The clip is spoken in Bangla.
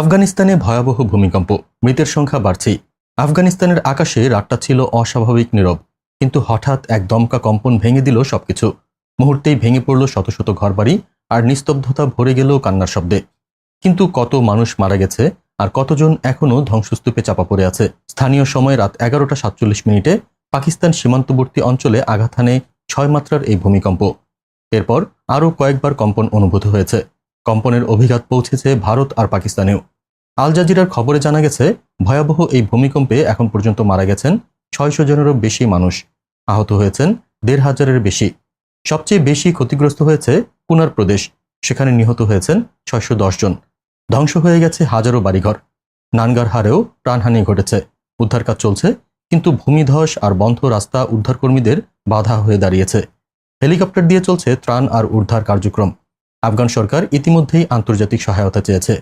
আফগানিস্তানে ভয়াবহ ভূমিকম্প, মৃতের সংখ্যা বাড়ছেই। আফগানিস্তানের আকাশে রাতটা ছিল অস্বাভাবিক নীরব, কিন্তু হঠাৎ এক দমকা কম্পন ভেঙে দিল সবকিছু। মুহূর্তেই ভেঙে পড়ল শত শত ঘরবাড়ি আর নিস্তব্ধতা ভরে গেল কান্নার শব্দে। কিন্তু কত মানুষ মারা গেছে আর কতজন এখনও ধ্বংসস্তূপে চাপা পড়ে আছে? স্থানীয় সময় রাত এগারোটা সাতচল্লিশ মিনিটে পাকিস্তান সীমান্তবর্তী অঞ্চলে আঘাত হানে ছয় মাত্রার এই ভূমিকম্প। এরপর আরও কয়েকবার কম্পন অনুভূত হয়েছে। কম্পনের অভিঘাত পৌঁছেছে ভারত আর পাকিস্তানেও। আল জাজিরার খবরে জানা গেছে, ভয়াবহ এই ভূমিকম্পে এখন পর্যন্ত মারা গেছেন ছয়শো জনেরও বেশি মানুষ। আহত হয়েছেন দেড় হাজারের বেশি। সবচেয়ে বেশি ক্ষতিগ্রস্ত হয়েছে পুনার প্রদেশ। সেখানে নিহত হয়েছেন ছয়শো জন। ধ্বংস হয়ে গেছে হাজারো বাড়িঘর। নানগার হারেও প্রাণহানি ঘটেছে। উদ্ধার কাজ চলছে, কিন্তু ভূমিধস আর বন্ধ রাস্তা উদ্ধারকর্মীদের বাধা হয়ে দাঁড়িয়েছে। হেলিকপ্টার দিয়ে চলছে ত্রাণ আর উদ্ধার কার্যক্রম। আফগান সরকার ইতিমধ্যেই আন্তর্জাতিক সহায়তা চেয়েছে।